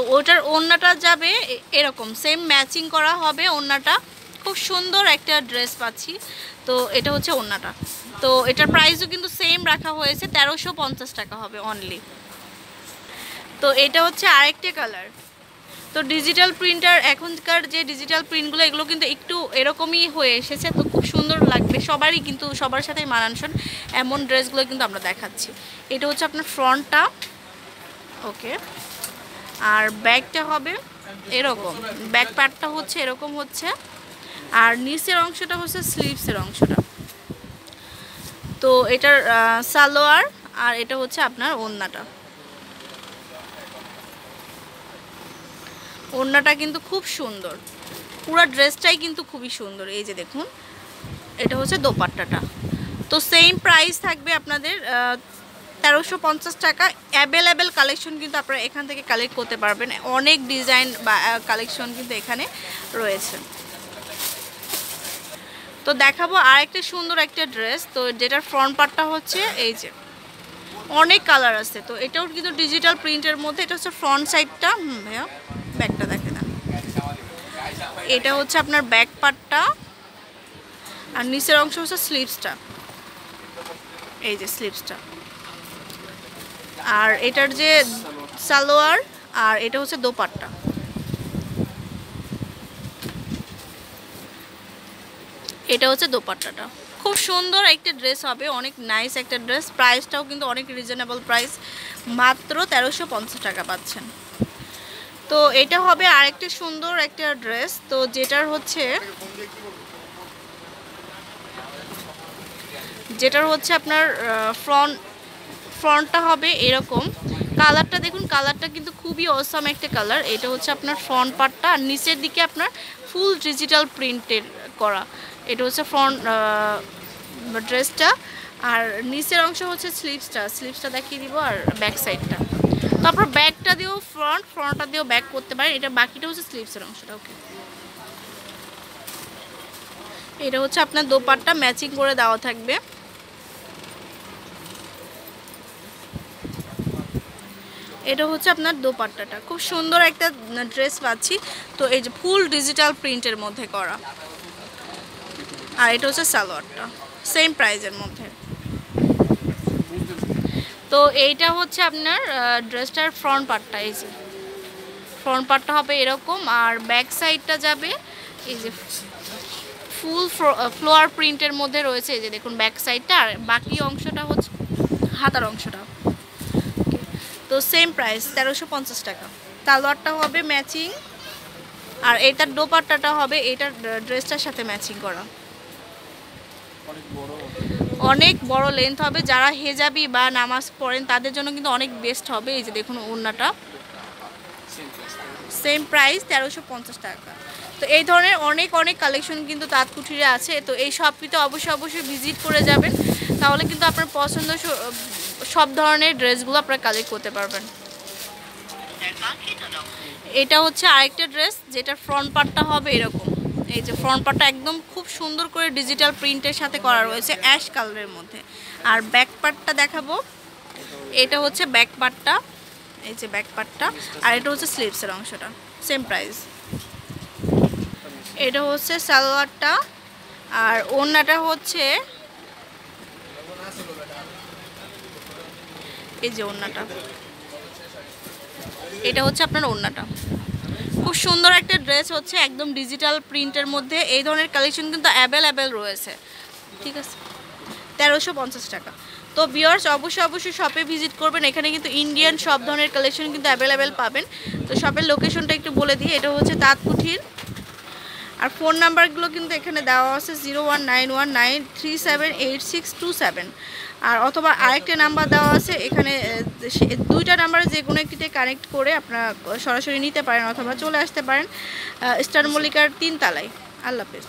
ওটার ওড়নাটা যাবে এরকম সেম ম্যাচিং করা হবে ওড়নাটা। খুব সুন্দর একটা ড্রেস পাচ্ছি। তো এটা হচ্ছে ওড়নাটা। তো এটার প্রাইসও কিন্তু সেম রাখা হয়েছে, তেরোশো পঞ্চাশ টাকা হবে অনলি তো এটা হচ্ছে আরেকটি কালার তো ডিজিটাল প্রিন্টার এখনকার যে ডিজিটাল প্রিন্টগুলো এগুলো কিন্তু একটু এরকমই হয়ে এসেছে। তো খুব সুন্দর লাগবে। সবারই কিন্তু, সবার সাথেই মানানসন এমন ড্রেসগুলো কিন্তু আমরা দেখাচ্ছি। এটা হচ্ছে আপনার ফ্রন্টটা ওকে আর ব্যাগটা হবে এরকম। ব্যাক পার্টটা হচ্ছে এরকম হচ্ছে। আর নিচের অংশটা হচ্ছে স্লিভসের অংশটা। তো এটার সালোয়ার আর এটা হচ্ছে আপনার ওড়নাটা ওড়নাটা কিন্তু খুব সুন্দর। পুরো ড্রেসটাই কিন্তু খুবই সুন্দর। এই যে দেখুন, এটা হচ্ছে দোপাট্টাটা। তো সেম প্রাইস থাকবে আপনাদের তেরোশো পঞ্চাশ টাকা অ্যাভেলেবেল কালেকশন কিন্তু আপনারা এখান থেকে কালেক্ট করতে পারবেন। অনেক ডিজাইন বা কালেকশন কিন্তু এখানে রয়েছে। তো দেখাবো আরেকটা সুন্দর একটা ড্রেস তো যেটার ফ্রন্ট পার্টটা হচ্ছে এই যে, অনেক কালার আছে। তো এটাও কিন্তু ডিজিটাল প্রিন্টের মধ্যে, এটা হচ্ছে ফ্রন্ট সাইডটা হুম, ভাইয়া ব্যাকটা দেখে না। এটা হচ্ছে আপনার ব্যাক পার্টটা আর নিচের অংশ হচ্ছে স্লিভসটা এই যে স্লিভসটা আর এটার যে সালোয়ার, আর এটা হচ্ছে দোপাট্টা। এটা হচ্ছে দোপাট্টাটা। খুব সুন্দর একটা ড্রেস হবে, অনেক নাইস একটা ড্রেস। প্রাইসটাও কিন্তু অনেক রিজনেবল প্রাইস মাত্র তেরোশো পঞ্চাশ টাকা পাচ্ছেন। তো এটা হবে আরেকটা সুন্দর একটা ড্রেস। তো যেটার হচ্ছে যেটার হচ্ছে আপনার ফ্রন্ট ফ্রন্টটা হবে এরকম। কালারটা দেখুন, কালারটা কিন্তু খুবই অসম একটা কালার। এটা হচ্ছে আপনার ফ্রন্ট পার্টটা আর নিচের দিকে আপনার ফুল ডিজিটাল প্রিন্টের করা। এটা হচ্ছে ফ্রন্ট ড্রেসটা আর নিচের অংশ হচ্ছে স্লিভসটা স্লিভসটা দেখিয়ে দিব আর ব্যাক সাইডটা তারপর ব্যাকটা দিয়েও ফ্রন্ট ফ্রন্টটা দিয়েও ব্যাক করতে পারেন। এটা বাকিটা হচ্ছে স্লিভসের অংশটা ওকে এটা হচ্ছে আপনার দোপাট্টা ম্যাচিং করে দেওয়া থাকবে। এটা হচ্ছে আপনার দোপাট্টাটা। খুব সুন্দর একটা ড্রেস পাচ্ছি। তো এই যে ফুল ডিজিটাল প্রিন্টের মধ্যে করা। আর এটা হচ্ছে সালোয়ারটা। সেম প্রাইজের মধ্যে। তো এইটা হচ্ছে আপনার ড্রেসটার ফ্রন্ট পার্টটা এই যে। ফ্রন্ট পার্টটা হবে এরকম। আর ব্যাক সাইডটা যাবে, এই যে ফুল ফ্লোয়ার প্রিন্টের মধ্যে রয়েছে। এই যে দেখুন ব্যাক সাইডটা আর বাকি অংশটা হচ্ছে হাতার অংশটা। তো সেম প্রাইস তেরোশো পঞ্চাশ টাকা। তালোয়ারটা হবে ম্যাচিং আর এটার দোপাট্টাটা হবে, এটার ড্রেসটার সাথে ম্যাচিং করা। অনেক বড় লেন্থ হবে, যারা হেজাবি বা নামাজ পড়েন, তাদের জন্য কিন্তু অনেক বেস্ট হবে, এই যে দেখুন ওড়নাটা। সেম প্রাইস তেরোশো পঞ্চাশ টাকা। তো এই ধরনের অনেক অনেক কালেকশন কিন্তু তাঁতকুঠিরে আছে, তো এই শপটিতে অবশ্যই অবশ্যই ভিজিট করে যাবেন। তাহলে কিন্তু আপনার পছন্দ সব ধরনের ড্রেসগুলো আপনারা কালেক্ট করতে পারবেন। এটা হচ্ছে আরেকটা ড্রেস, যেটা ফ্রন্ট পার্টটা হবে এরকম। এই যে ফ্রন্ট পার্টটা একদম খুব সুন্দর করে ডিজিটাল প্রিন্টের সাথে করা রয়েছে অ্যাশ কালারের মধ্যে। আর ব্যাক পার্টটা দেখাবো। এটা হচ্ছে ব্যাক পার্টটা এই যে ব্যাক পার্টটা আর এটা হচ্ছে স্লিভসের অংশটা সেম প্রাইস এটা হচ্ছে সালোয়ারটা, আর ওড়নাটা হচ্ছে এই যে ওড়নাটা। এটা হচ্ছে আপনার ওড়নাটা। খুব সুন্দর একটা ড্রেস হচ্ছে একদম ডিজিটাল প্রিন্টের মধ্যে। এই ধরনের কালেকশন কিন্তু অ্যাভেলেবেল রয়েছে। ঠিক আছে? তেরোশো পঞ্চাশ টাকা। তো বিয়ার্স অবশ্যই অবশ্যই শপে ভিজিট করবেন। এখানে কিন্তু ইন্ডিয়ান সব ধরনের কালেকশন কিন্তু অ্যাভেলেবেল পাবেন। তো শপের লোকেশনটা একটু বলে দিই। এটা হচ্ছে তাঁতকুঠির আর ফোন নাম্বারগুলো কিন্তু এখানে দেওয়া আছে zero one nine one nine three seven eight six two seven. আর অথবা আরেকটা নাম্বার দেওয়া আছে, এখানে দুইটা নাম্বারে যে কোনো একটিতে কানেক্ট করে আপনারা সরাসরি নিতে পারেন অথবা চলে আসতে পারেন স্টার মল্লিকার তিন তালায় আল্লাহ হাফেজ।